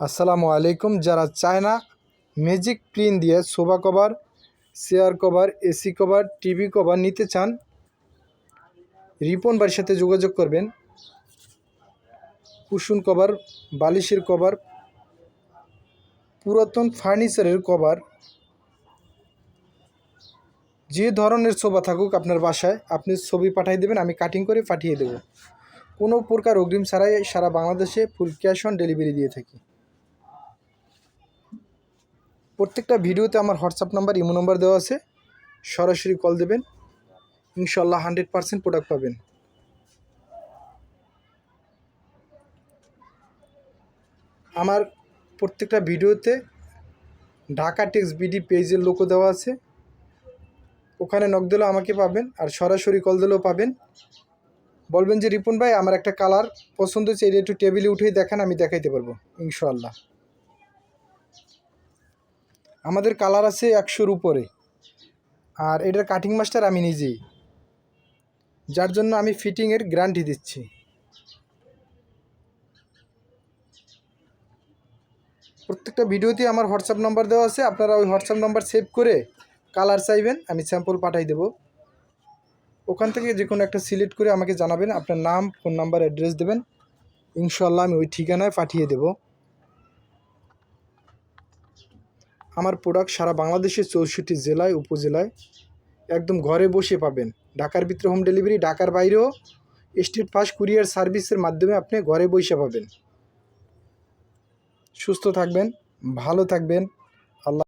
আসসালামু আলাইকুম। যারা চায় না ম্যাজিক প্রিন্ট দিয়ে sofa cover chair cover AC cover TV cover নিতে চান, রিপন বাড়ির সাথে যোগাযোগ করবেন। কুসুন কভার, বালিশের কভার, পুরাতন ফার্নিচারের কভার, যে ধরনের সোফা থাকুক আপনার বাসায়, আপনি ছবি পাঠিয়ে দেবেন, আমি কাটিং করে পাঠিয়ে দেব। কোনো প্রকার অগ্রিম ছাড়াই সারা বাংলাদেশে ফুল ক্যাশ অন ডেলিভারি দিয়ে থাকি। প্রত্যেকটা ভিডিওতে আমার হোয়াটসঅ্যাপ নাম্বার, ইমো নাম্বার দেওয়া আছে। সরাসরি কল দেবেন। ইনশাল্লাহ হান্ড্রেড পারসেন্ট প্রোডাক্ট পাবেন। আমার প্রত্যেকটা ভিডিওতে ঢাকা টেক্স বিডি পেজের লোকও দেওয়া আছে। ওখানে নক দিলেও আমাকে পাবেন আর সরাসরি কল দিলেও পাবেন। বলবেন যে, রিপন ভাই, আমার একটা কালার পছন্দ হচ্ছে এটা একটু টেবিলে উঠেই দেখান, আমি দেখাইতে পারব। ইনশাল্লাহ আমাদের কালার আছে একশোর উপরে। আর এটার কাটিং মাস্টার আমি নিজেই। যার জন্য আমি ফিটিংয়ের গ্যারান্টি দিচ্ছি। প্রত্যেকটা ভিডিওতে আমার হোয়াটসঅ্যাপ নাম্বার দেওয়া আছে, আপনারা ওই হোয়াটসঅ্যাপ নাম্বার সেভ করে কালার চাইবেন, আমি স্যাম্পল পাঠাই দেবো। ওখান থেকে যে কোনো একটা সিলেক্ট করে আমাকে জানাবেন, আপনার নাম ফোন নাম্বার অ্যাড্রেস দেবেন। ইনশাল্লাহ আমি ওই ঠিকানায় পাঠিয়ে দেব। আমার প্রোডাক্ট সারা বাংলাদেশের চৌষট্টি জেলায়, উপজেলায় একদম ঘরে বসে পাবেন। ঢাকার ভিতরে হোম ডেলিভারি ঢাকার বাইরেও স্টেট ফাস্ট কুরিয়ার সার্ভিসের মাধ্যমে আপনি ঘরে বসে পাবেন। সুস্থ থাকবেন, ভালো থাকবেন।